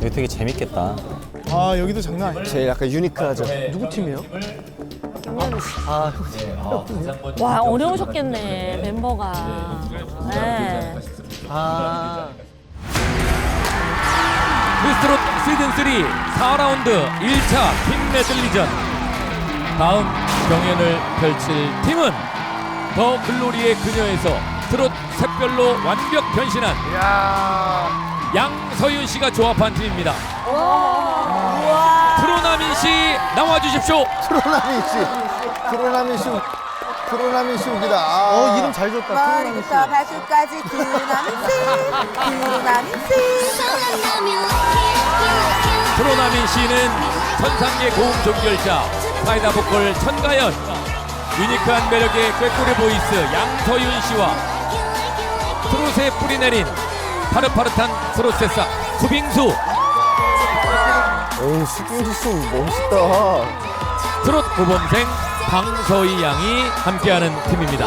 이거 되게 재밌겠다. 아 여기도 장난 아니야. 제일 약간 유니크하죠. 누구 팀이에요? 와 어려우셨겠네 멤버가. 네. 아. 미스트롯 시즌3 4라운드 1차 팀 메들리전 다음 경연을 펼칠 팀은 더 글로리의 그녀에서 트롯 샛별로 완벽 변신한 양서윤 씨가 조합한 팀입니다 트로나민 씨 나와 주십시오 트로나민 씨. 트로나민 씨. 트로나민 씨 웃기다. 아. 어 이름 잘 줬다. 트로나민 씨. 머리부터 발끝까지 그나민씨 그나민씨 트로나민 씨는 천상계 고음 종결자 사이다 보컬 천가연 유니크한 매력의 꾀꼬리 보이스 양서윤 씨와 트롯에 뿌리 내린 파릇파릇한 수빙수 어우 수빈수 씨 멋있다. 트롯 모범생 방서희 양이 함께하는 팀입니다.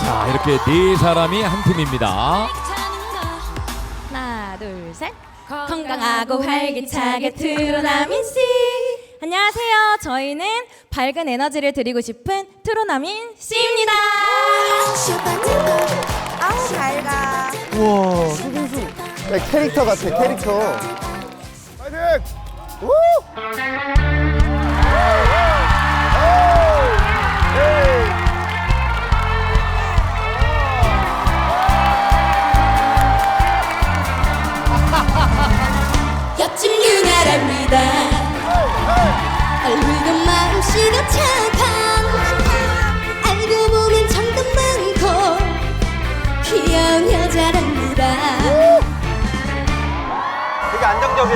자 이렇게 네 사람이 한 팀입니다. 하나 둘 셋. 건강하고 활기차게 트로나민 씨. 안녕하세요. 저희는 밝은 에너지를 드리고 싶은 트로나민 씨입니다. 아우 밝아 우와 캐릭터 같아 캐릭터. 파이팅! 우!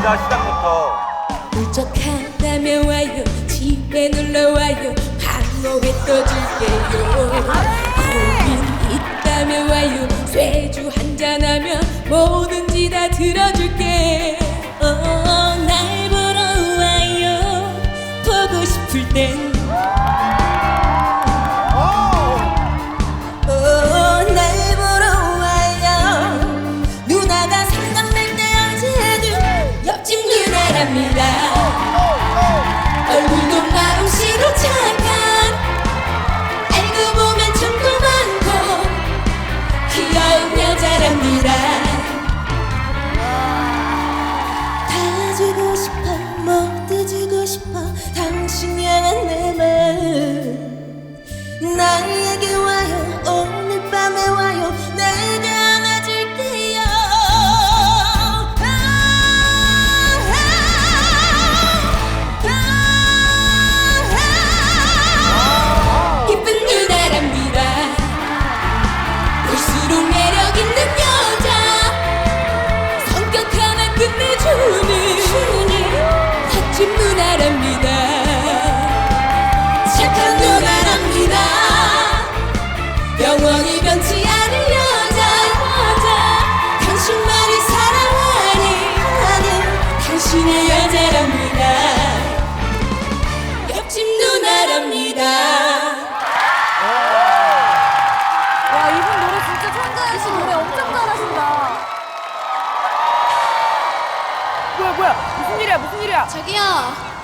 안정적이다 시작부터. 울적하다면 와요. 집에 놀러 와요. 한몸에 떠줄게요. 고민 있다면 와요. 쇠주 한잔하면 뭐든지 다 들어줄게 나에게 와요. 오늘 밤에 와요. 내게 안아줄게요 이쁜 누나랍니다. 볼수록 매력 있는 여자. 성격 하나 끝내주는. 멋진 누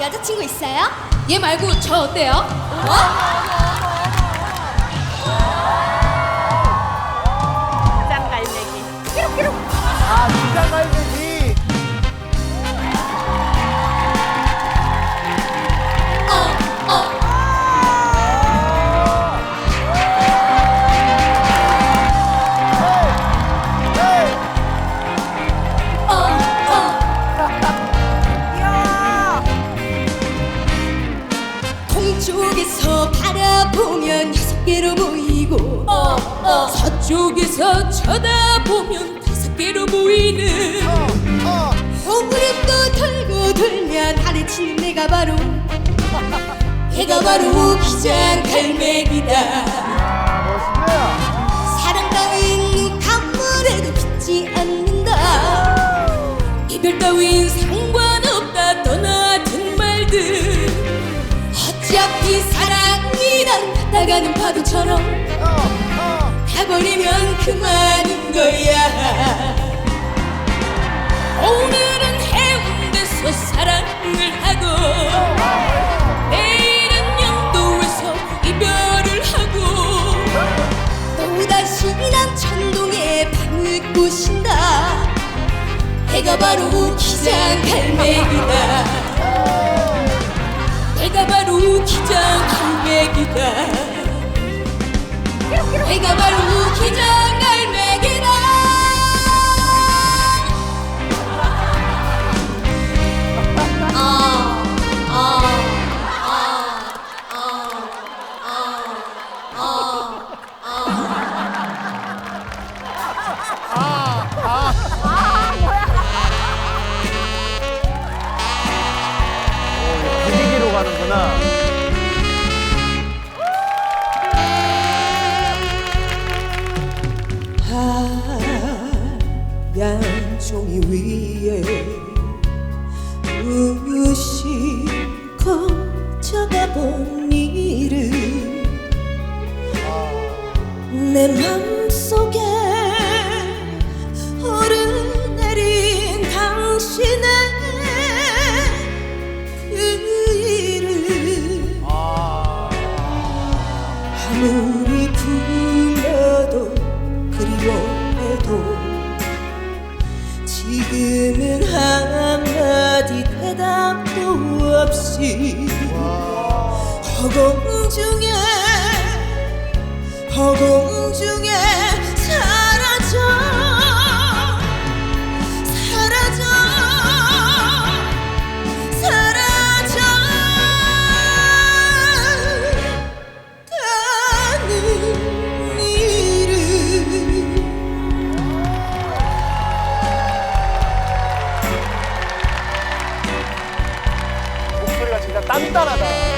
여자친구 있어요? 얘 말고 저 어때요? 어? 짠 갈매기. 아 진짜 갈매기. 서쪽에서 쳐다보면 다섯 개로 보이는 호구력도 돌고 돌면 아래 치는 내가 바로 내가 바로 기장 갈매기다. 사랑 따윈 아무래도 믿지 않는다. 이별 따윈 상관없다. 떠나든 말든 어차피 사랑이란 갔다가는 파도처럼 내가 바로 기장 갈매기다. 내가 바로 기장 갈매기다. 내가 바로 기장 위에 무심코 적어본 이름 내 맘속에 오르내린 당신의 그 이름 아무 단단하다.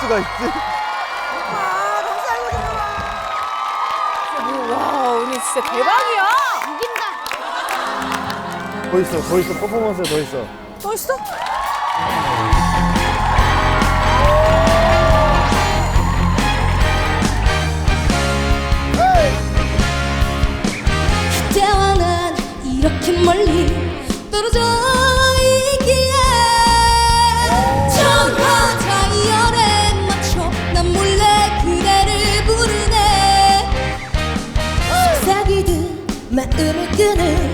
수가 있지? 아, 너무 잘 와, 언니 진짜 대박이야. 더 있어, 더 있어. 퍼포먼스에 더 있어. 또 있어? 그때와 난 이렇게 멀리 떨어져 음을 끄는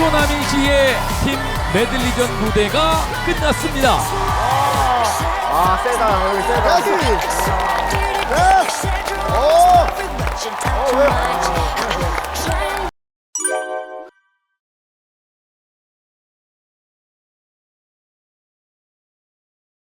프로나민 씨의 팀 메들리전 무대가 끝났습니다. 아 세다 여기 세다. 다시. 네. 오. 어, 왜?